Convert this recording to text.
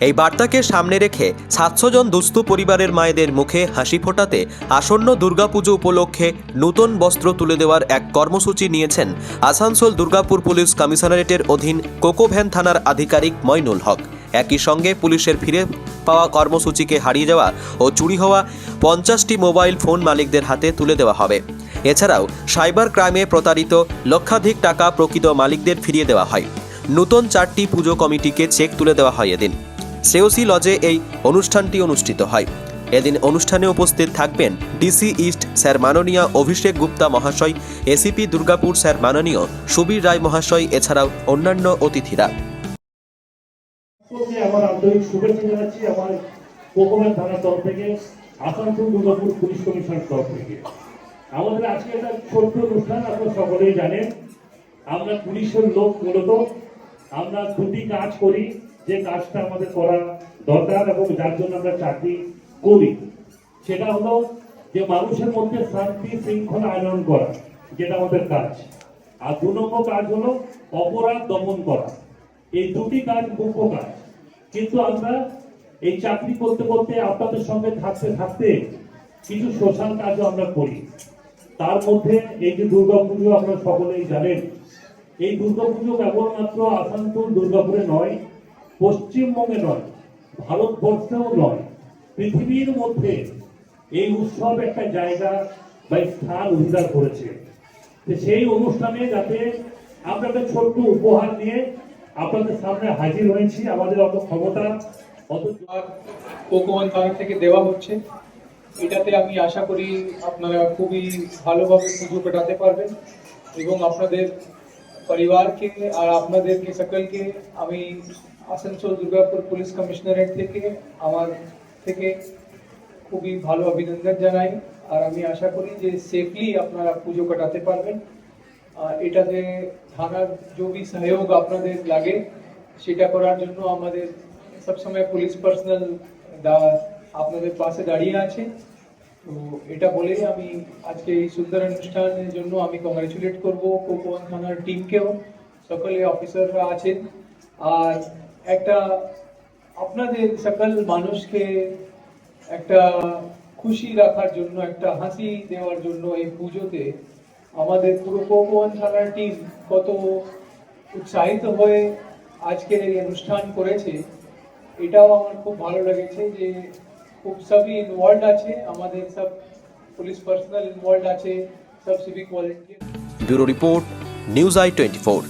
এই বার্তাকে সামনে রেখে সাতশো জন দুস্থ পরিবারের মায়েদের মুখে হাসি ফোটাতে আসন্ন দুর্গাপুজো উপলক্ষে নূতন বস্ত্র তুলে দেওয়ার এক কর্মসূচি নিয়েছেন আসানসোল দুর্গাপুর পুলিশ কমিশনারেটের অধীন কোকোভ্যান থানার আধিকারিক মইনুল হক। একই সঙ্গে পুলিশের ফিরে পাওয়া কর্মসূচিকে হারিয়ে যাওয়া ও চুরি হওয়া পঞ্চাশটি মোবাইল ফোন মালিকদের হাতে তুলে দেওয়া হবে। এছাড়াও সাইবার ক্রাইমে প্রতারিত লক্ষাধিক টাকা প্রকৃত মালিকদের ফিরিয়ে দেওয়া হয়। নতুন চারটি পুজো কমিটিকে চেক তুলে দেওয়া হয় এদিন। সেওসি লজে এই অনুষ্ঠানটি অনুষ্ঠিত হয়। এদিন অনুষ্ঠানে উপস্থিত থাকবেন ডিসি ইস্ট স্যার মাননীয় অভিষেক গুপ্তা মহাশয়, এসিপি দুর্গাপুর স্যার মাননীয় সুবীর রায় মহাশয়, এছাড়াও অন্যান্য অতিথিরা। আমাদের আজকে একটা ছোট্ট অনুষ্ঠান, আপনারা সকলেই জানেন। আমরা পুলিশের লোক মূলত। আমরা দুটি কাজ করি। যে কাজটা আমাদের করা দরকার এবং যার জন্য আমরা চাকরি করি, সেটা হলো যে মানুষের মধ্যে শান্তি শৃঙ্খলা আনয়ন করা, যেটা আমাদের কাজ। আর দু নম্বর কাজ হলো অপরাধ দমন করা। এই দুটি কাজ মুখ্য কাজ। কিন্তু আমরা এই চাকরি করতে করতে আপনাদের সঙ্গে থাকতে থাকতে কিছু সোশ্যাল কাজও আমরা করি। তার মধ্যে এই যে দুর্গাপুজো, আপনারা সকলেই জানেন, এই দুর্গাপুজো কেবলমাত্র আসানসোল, দুর্গাপুরে নয় পশ্চিমবঙ্গে নয়, ভারতবর্ষেও নয়। পৃথিবীর মধ্যে এই উৎসব একটা জায়গা বা স্থান অধিকার করেছে। সেই অনুষ্ঠানে যাতে আমরা একটা ছোট্ট উপহার নিয়ে আপনাদের সামনে হাজির হয়েছি, আমাদের অত ক্ষমতা, অত কোকোয়ান থানা থেকে দেওয়া হচ্ছে। এটাতে আমি আশা করি আপনারা খুবই ভালোভাবে পুজো কাটাতে পারবেন এবং আপনাদের পরিবারকে আর আপনাদেরকে সকলকে আমি আসানসোল দুর্গাপুর পুলিশ কমিশনারেট থেকে, আমার থেকে খুবই ভালো অভিনন্দন জানাই। আর আমি আশা করি যে সেফলি আপনারা পুজো কাটাতে পারবেন। এটাতে থানার যদি সহযোগ আপনাদের লাগে, সেটা করার জন্য আমাদের সবসময় পুলিশ পার্সোনাল আপনাদের পাশে দাঁড়িয়ে আছে। তো এটা বলেই আমি আজকে এই সুন্দর অনুষ্ঠানের জন্য আমি কংগ্রেচুলেট করব কোকোয়ান থানার টিমকেও সকলে অফিসাররা আছেন। আর একটা আপনাদের সকল মানুষকে একটা খুশি রাখার জন্য, একটা হাসি দেওয়ার জন্য এই পুজোতে আমাদের পুরো কোকোয়ান থানার টিম কত উৎসাহিত হয়ে আজকের এই অনুষ্ঠান করেছে। এটাও আমার খুব ভালো লেগেছে যে খুব সবই ইনভলভ আছে, আমাদের সব পুলিশ পার্সোনাল ইনভলভ আছে, সব civic volunteer bureau report, news I twenty four.